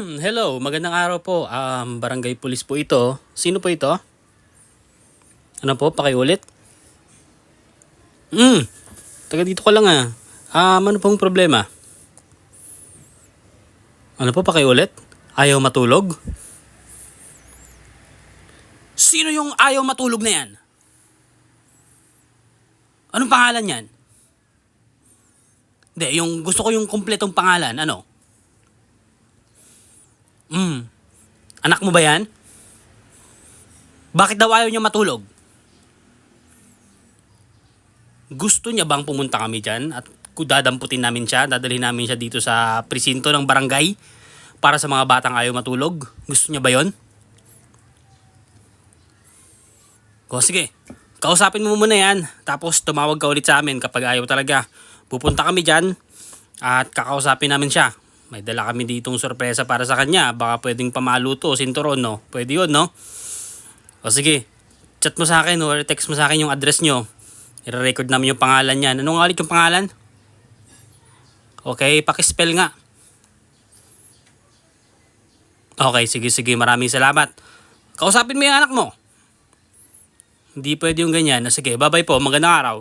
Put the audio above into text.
Hello, magandang araw po. Um, barangay Police po ito. Sino po ito? Ano po, pakiulit? Hmm, taga dito ka lang ah. Um, ano pong problema? Ano po, pakiulit? Ayaw matulog? Sino yung ayaw matulog na yan? Anong pangalan yan? Hindi, yung gusto ko yung kumpletong pangalan. Ano? Mm. Anak mo ba yan? Bakit daw ayaw niya matulog? Gusto niya bang pumunta kami dyan at dadamputin namin siya, dadalhin namin siya dito sa presinto ng barangay para sa mga batang ayaw matulog? Gusto niya ba yon? O sige, kausapin mo muna yan. Tapos tumawag ka ulit sa amin kapag ayaw talaga. Pupunta kami dyan at kakausapin namin siya. May dala kami ditong sorpresa para sa kanya. Baka pwedeng pamaluto, sinturon, no? Pwede yun, no? O sige, chat mo sa akin or text mo sa akin yung address nyo. I-record namin yung pangalan niyan. Anong nga ulit yung pangalan? Okay, pakispell nga. Okay, sige, sige. Maraming salamat. Kausapin mo yung anak mo. Hindi pwede yung ganyan. Sige, bye-bye po. Magandang araw.